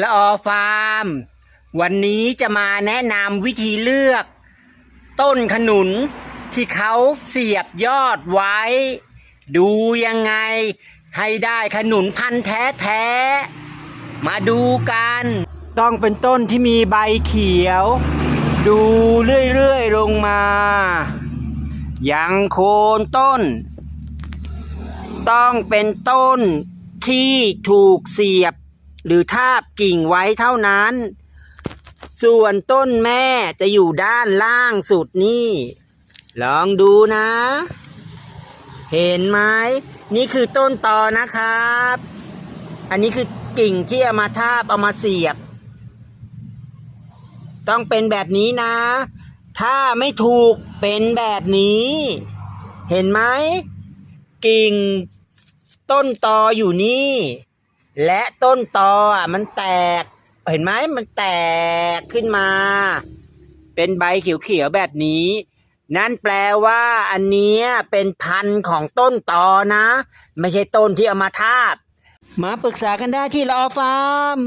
ละออฟาร์ม วันนี้จะมาแนะนำวิธีเลือก ต้นขนุนที่เขาเสียบยอดไว้ ดูยังไงให้ได้ขนุนพันธุ์แท้แท้ๆมาดูกัน ต้องเป็นต้นที่มีใบเขียว ดูเรื่อยๆลงมา ยังโคนต้น ต้องเป็นต้นที่ถูกเสียบ หรือทาบกิ่งไว้เท่านั้น ส่วนต้นแม่จะอยู่ด้านล่างสุดนี่ ลองดูนะ เห็นไหมนี่คือต้นตอนะครับ อันนี้คือกิ่งที่เอามาทาบเอามาเสียบ ต้องเป็นแบบนี้นะ ถ้าไม่ถูกเป็นแบบนี้ เห็นไหมกิ่งต้นตออยู่นี่ และต้นตออะมันแตก เห็นไหมมันแตกขึ้นมา เป็นใบเขียวๆแบบนี้ นั่นแปลว่าอันนี้เป็นพันธุ์ของต้นตอนะ ไม่ใช่ต้นที่เอามาทาบ มาปรึกษากันได้ที่รอฟาร์ม